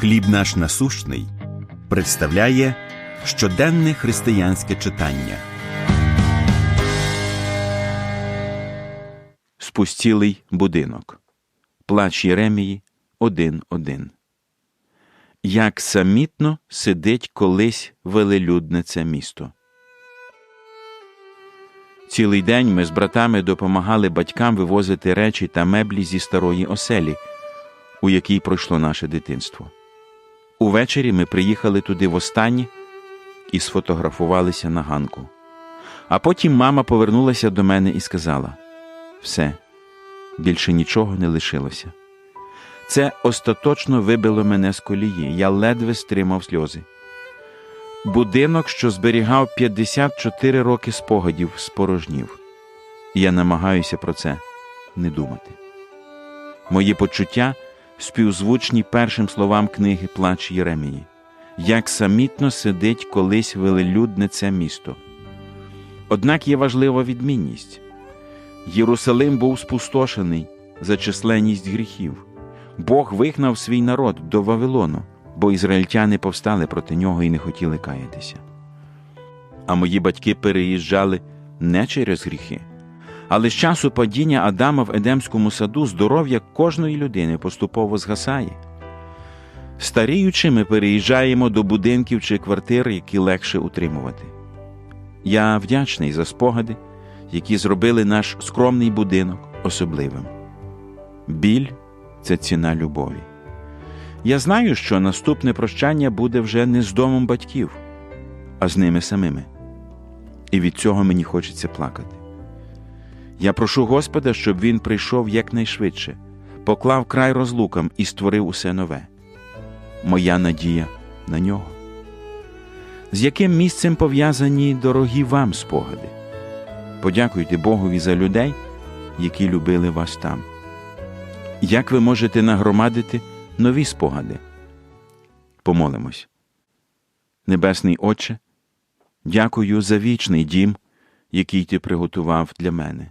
Хліб наш насущний представляє щоденне християнське читання. Спустілий будинок. Плач Єремії 1.1. Як самітно сидить колись велелюдне це місто. Цілий день ми з братами допомагали батькам вивозити речі та меблі зі старої оселі, у якій пройшло наше дитинство. Увечері ми приїхали туди востаннє і сфотографувалися на ганку. А потім мама повернулася до мене і сказала: все, більше нічого не лишилося. Це остаточно вибило мене з колії, я ледве стримав сльози. Будинок, що зберігав 54 роки спогадів, спорожнів. Я намагаюся про це не думати. Мої почуття співзвучні першим словам книги Плач Єремії, як самітно сидить колись велелюдне це місто. Однак є важлива відмінність Єрусалим був спустошений за численність гріхів. Бог вигнав свій народ до Вавилону, бо ізраїльтяни повстали проти нього і не хотіли каятися. А мої батьки переїжджали не через гріхи, але з часу падіння Адама в Едемському саду здоров'я кожної людини поступово згасає. Старіючи, ми переїжджаємо до будинків чи квартир, які легше утримувати. Я вдячний за спогади, які зробили наш скромний будинок особливим. Біль це ціна любові. Я знаю, що наступне прощання буде вже не з домом батьків, а з ними самими. І від цього мені хочеться плакати. Я прошу Господа, щоб Він прийшов якнайшвидше, поклав край розлукам і створив усе нове. Моя надія на нього. З яким місцем пов'язані дорогі вам спогади? Подякуйте Богові за людей, які любили вас там. Як ви можете нагромадити нові спогади? Помолимось. Небесний Отче, дякую за вічний дім, який ти приготував для мене.